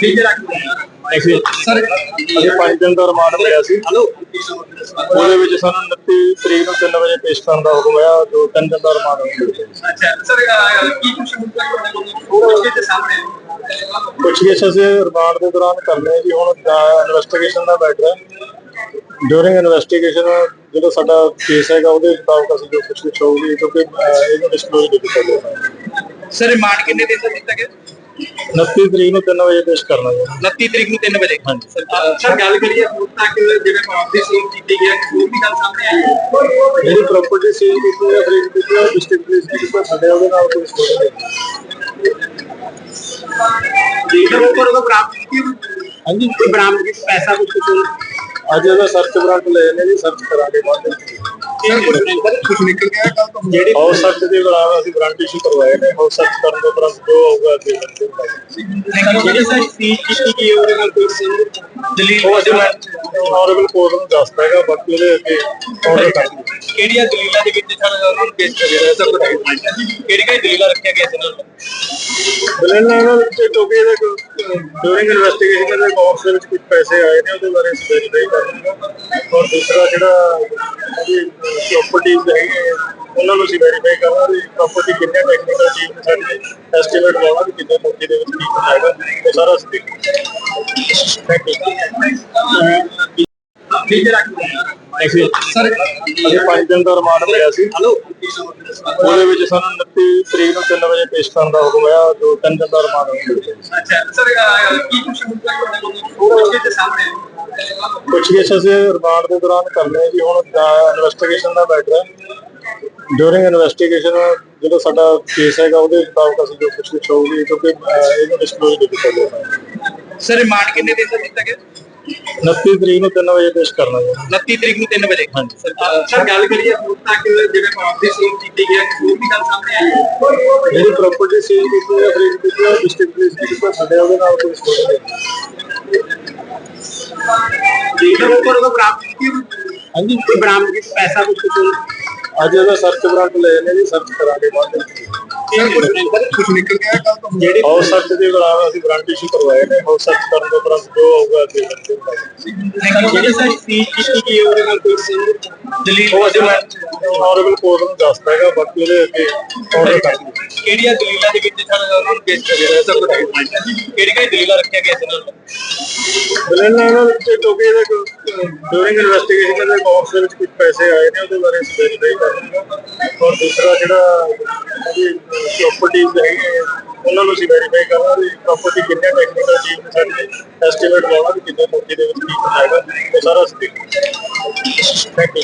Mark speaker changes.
Speaker 1: ਅਸੀਂ ਸਰ ਅਸੀਂ 5 ਦਿਨ ਦਾ ਰਿਮਾਂਡ ਮਿਲਿਆ ਸੀ। ਉਹਦੇ ਵਿੱਚ ਸਾਨੂੰ 29 ਤਰੀਕ ਨੂੰ 3 ਵਜੇ ਪੇਸ਼ ਕਰਨ ਦਾ ਹੁਕਮ ਆਇਆ ਜੋ 3 ਦਿਨ ਦਾ ਰਿਮਾਂਡ ਮਿਲਿਆ ਕੁਛ ਵੀ ਅਸੀਂ ਰਿਮਾਂਡ ਦੇ ਦੌਰਾਨ ਕਰਨੇ ਜੀ। ਹੁਣ ਇਨਵੈਸਟੀਗੇਸ਼ਨ ਦਾ ਮੈਟਰ ਹੈ। ਡਿਊਰਿੰਗ ਇਨਵੈਸਟੀਗੇਸ਼ਨ ਜਿਹੜਾ ਸਾਡਾ ਕੇਸ ਹੈਗਾ ਉਹਦੇ ਮੁਤਾਬਕ ਅਸੀਂ ਜੋ ਕੁਛ ਹੋਊਗੀ ਕਿਉਂਕਿ ਇਹਨੂੰ ਡਿਸਕਲੋਜ਼ ਨਹੀਂ ਕੀਤਾ ਗਿਆ।
Speaker 2: ਸਰ ਰਿਮਾਂਡ ਕਿੰਨੇ ਦਿਨ ਦਾ ਦਿੱਤਾ ਗਿਆ?
Speaker 1: 29 ਤਰੀਕ ਨੂੰ 3 ਵਜੇ ਪੇਸ਼ ਕਰਨਾ ਜੀ
Speaker 2: 29 ਤਰੀਕ ਨੂੰ 3 ਵਜੇ
Speaker 1: ਹਾਂਜੀ।
Speaker 2: ਸਰ ਸਰ ਗੱਲ ਕਰੀਏ ਹੁਣ ਤੱਕ ਜਿਵੇਂ ਕਾਫੀ ਸੀਲ ਕੀਤੀ ਗਈ ਹੈ ਕੋਈ ਵੀ ਗੱਲ ਸਾਹਮਣੇ ਆਈ ਹੈ
Speaker 1: ਜਿਹੜੀ ਪ੍ਰਾਪਰਟੀ ਸੀਲ ਕੀਤੀ ਹੈ ਫਰੀਦ ਕੀਤੀ ਹੈ ਡਿਸਟ੍ਰਿਕਟ ਪੁਲਿਸ ਦੀ ਕੋਈ ਸਾਡੇ ਉਹਦੇ ਨਾਲ ਕੋਈ ਸੰਬੰਧ ਨਹੀਂ
Speaker 2: ਠੀਕ ਹੈ ਉੱਪਰ ਉਹ ਬਰਾਮਦ ਕੀਤੀ
Speaker 1: ਹਾਂਜੀ
Speaker 2: ਕੋਈ ਬਰਾਮਦ ਕੀਤਾ ਪੈਸਾ ਕੁਝ ਕੁਝ
Speaker 1: ਅੱਜ ਇਹਦਾ ਸਰਚ ਵਾਰੰਟ ਲਏ ਨੇ ਜੀ ਸਰਚ ਕਰਾਂਗੇ ਬਾਅਦ ਵਿੱਚ।
Speaker 2: ਕੁਝ ਨਿਕਲ ਗਿਆ ਕੱਲ ਤੋਂ ਜਿਹੜੀ
Speaker 1: ਹਾਊਸ ਸਰਚ ਦੇ ਦੌਰਾਨ ਅਸੀਂ ਵਾਰੰਟ ਇਸ਼ੂ ਕਰਵਾਏ ਨੇ ਹਾਊਸ ਸਰਚ ਕਰਨ ਤੋਂ ਉਪਰੰਤ ਜੋ ਹੋਊਗਾ ਅੱਗੇ
Speaker 2: ਜਿਹੜੇ ਸਰ ਸੀਲ ਕੀਤੀ ਗਈ ਉਹਦੇ ਨਾਲ ਕੋਈ ਦਲੀਲ
Speaker 1: ਉਹ ਅਸੀਂ ਮੈਂ ਆਨਰੇਬਲ ਕੋਰਟ ਨੂੰ ਦੱਸਦਾ ਹੈਗਾ ਬਾਕੀ ਉਹਦੇ ਅੱਗੇ ਆਰਡਰ ਕਰਾਂਗੇ
Speaker 2: ਕਿਹੜੀਆਂ ਦਲੀਲਾਂ ਦੇ ਵਿੱਚ ਸਾਨੂੰ ਉਹਨਾਂ ਨੂੰ ਪੇਸ਼ ਕਰਿਆ ਸਰ ਕਿਹੜੀ ਕਿਹੜੀ ਦਲੀਲਾਂ ਰੱਖੀਆਂ ਗਈਆਂ ਸੀ ਇਹਨਾਂ ਨੂੰ?
Speaker 1: ਬਿਲਨ ਇਹਨਾਂ ਵਿੱਚ ਕਿਉਂਕਿ ਇਹਦੇ ਡਿਊਰਿੰਗ ਇਨਵੈਸਟੀਗੇਸ਼ਨ ਦੇ ਅਕਾਊਂਟਸ ਦੇ ਵਿੱਚ ਕੁਝ ਪੈਸੇ ਆਏ ਨੇ ਉਹਦੇ ਬਾਰੇ ਅਸੀਂ ਵੈਰੀਫਾਈ ਕਰਾਂਗੇ ਔਰ ਦੂਸਰਾ ਜਿਹੜਾ ਉਹਦੀ ਪ੍ਰਾਪਰਟੀਜ਼ ਹੈਗੇ ਉਹਨਾਂ ਨੂੰ ਅਸੀਂ ਵੈਰੀਫਾਈ ਕਰਾਂਗੇ ਪ੍ਰਾਪਰਟੀ ਕਿੰਨੇ ਟੈਕਨੀਕਲ ਟੀਮ ਨੇ ਸਾਡੇ ਐਸਟੀਮੇਟ ਲਾਉਣਾ ਕਿ ਕਿੰਨੇ ਮੋਟੀ ਦੇ ਵਿੱਚ ਕੀ ਹੈਗਾ ਉਹ ਸਾਰਾ ਅਸੀਂ ਦੇਖਾਂਗੇ
Speaker 2: ਠੀਕ ਹੈ।
Speaker 1: ਅਸੀਂ
Speaker 2: ਸਰ
Speaker 1: ਅਸੀਂ 5 ਦਿਨ ਦਾ ਰਿਮਾਂਡ ਮਿਲਿਆ ਸੀ।
Speaker 2: ਹਲੋ
Speaker 1: ਉਹਦੇ ਵਿੱਚ ਸਾਨੂੰ 29 ਤਰੀਕ ਨੂੰ 3 ਵਜੇ ਪੇਸ਼ ਕਰਨ ਦਾ ਹੁਕਮ ਆਇਆ ਜੋ 3 ਦਿਨ ਦਾ ਰਿਮਾਂਡ ਮਿਲਿਆ
Speaker 2: ਅੱਛਾ ਸਰ ਕੀ ਕੁਝ ਮੁੱਦਾ ਹੈ ਸਾਹਮਣੇ?
Speaker 1: ਕੁਛ ਵੀ ਅਸੀਂ ਰਿਮਾਂਡ ਦੇ ਦੌਰਾਨ ਕਰਨੇ ਜੀ ਹੁਣ ਇਨਵੈਸਟੀਗੇਸ਼ਨ ਦਾ ਮੈਟਰ ਹੈ। ਡਿਊਰਿੰਗ ਇਨਵੈਸਟੀਗੇਸ਼ਨ ਜਿਹੜਾ ਸਾਡਾ ਕੇਸ ਹੈਗਾ ਉਹਦੇ ਮੁਤਾਬਕ ਅਸੀਂ ਜੋ ਕੁਛ ਕੁਛ ਹੋਊਗੀ ਕਿਉਂਕਿ ਇਹਨੂੰ ਡਿਸਕਲੋਜ਼ ਨਹੀਂ ਕੀਤਾ ਗਿਆ।
Speaker 2: ਸਰ ਰਿਮਾਂਡ ਕਿੰਨੇ ਦਿਨ ਦਾ ਦਿੱਤਾ ਗਿਆ?
Speaker 1: 29 ਤਰੀਕ ਨੂੰ 3 ਵਜੇ ਪੇਸ਼ ਕਰਨਾ ਜੀ।
Speaker 2: 29 ਤਰੀਕ ਨੂੰ 3 ਵਜੇ।
Speaker 1: ਹਾਂਜੀ।
Speaker 2: ਸਰ ਗੱਲ ਕਰੀਏ ਹੁਣ ਤੱਕ ਜਿਵੇਂ ਕਾਫੀ ਸੀਲ ਕੀਤੀ ਗਈ ਹੈ ਕੋਈ ਵੀ ਗੱਲ ਸਾਹਮਣੇ ਆਈ ਹੈ?
Speaker 1: ਜਿਹੜੀ ਪ੍ਰਾਪਰਟੀ ਸੀਲ ਕੀਤੀ ਹੈ ਫਰੀਦ ਕੀਤੀ ਹੈ ਡਿਸਟ੍ਰਿਕਟ ਪੁਲਿਸ ਦੀ ਕੋਈ ਸਾਡੇ ਉਹਦੇ ਨਾਲ ਕੋਈ ਸੰਬੰਧ ਨਹੀਂ
Speaker 2: ਹੈ। ਉੱਪਰ ਉਹ ਬਰਾਮਦ ਕੀਤੀ
Speaker 1: ਹਾਂਜੀ।
Speaker 2: ਕੋਈ ਬਰਾਮਦ ਕੀਤਾ ਪੈਸਾ ਕੁਝ
Speaker 1: ਅੱਜ ਇਹਦਾ ਸਰਚ ਵਾਰੰਟ ਲਏ ਨੇ ਜੀ ਸਰਚ ਕਰਾਂਗੇ ਬਾਅਦ ਵਿੱਚ।
Speaker 2: ਕੁਝ ਨਿਕਲ ਗਿਆ ਕੱਲ ਤੋਂ। ਜਿਹੜੀ
Speaker 1: ਹਾਊਸ ਸਰਚ ਦੇ ਦੌਰਾਨ ਅਸੀਂ ਵਾਰੰਟ ਇਸ਼ੂ ਕਰਵਾਏ ਨੇ ਹਾਊਸ ਸਰਚ ਕਰਨ ਤੋਂ ਉਪਰੰਤ ਜੋ ਹੋਊਗਾ ਅੱਗੇ ਹਾਂ।
Speaker 2: ਜਿਹੜੇ ਸਰ ਸੀਲ ਕੀਤੀ ਗਈ ਉਹਦੇ ਨਾਲ ਕੋਈ ਸੰਬੰਧ ਦਲੀਲ
Speaker 1: ਉਹ ਅਸੀਂ ਮੈਂ ਆਨਰੇਬਲ ਕੋਰਟ ਨੂੰ ਦੱਸਦਾ ਹੈਗਾ ਬਾਕੀ ਉਹਦੇ ਅੱਗੇ ਆਰਡਰ ਕਰਾਂਗੇ
Speaker 2: ਕਿਹੜੀਆਂ ਦਲੀਲਾਂ ਦੇ ਵਿੱਚ ਸਾਨੂੰ ਉਹਨਾਂ ਨੂੰ ਪੇਸ਼ ਕਰਿਆ ਸਰ ਕਿਹੜੀ ਕਿਹੜੀ ਦਲੀਲਾਂ ਰੱਖੀਆਂ ਗਈਆਂ ਸੀ ਇਹਨਾਂ ਨੂੰ?
Speaker 1: ਬਿਲਨ ਇਹਨਾਂ ਵਿੱਚ ਕਿਉਂਕਿ ਇਹਦੇ ਡਿਊਰਿੰਗ ਇਨਵੈਸਟੀਗੇਸ਼ਨ ਦੇ ਅਕਾਊਂਟਸ ਦੇ ਵਿੱਚ ਕੁਝ ਪੈਸੇ ਆਏ ਨੇ, ਉਹਦੇ ਬਾਰੇ ਵੈਰੀਫਾਈ ਕਰਾਂਗੇ ਔਰ ਦੂਸਰਾ ਜਿਹੜਾ ਉਹਦੀ ਪ੍ਰਾਪਰਟੀਜ਼ ਹੈਗੇ ਉਹਨਾਂ ਨੂੰ ਅਸੀਂ ਵੈਰੀਫਾਈ ਕਰਾਂਗੇ ਪ੍ਰਾਪਰਟੀ ਕਿੰਨੇ ਟੈਕਨੀਕਲ ਟੀਮ ਨੇ, ਸਾਡੇ ਐਸਟੀਮੇਟ ਲਾਉਣਾ ਕਿ ਕਿੰਨੇ ਮੋਟੀ ਦੇ ਵਿੱਚ ਕੀ ਹੈਗਾ ਉਹ ਸਾਰਾ ਅਸੀਂ ਦੇਖਾਂਗੇ ਥੈਂਕ ਯੂ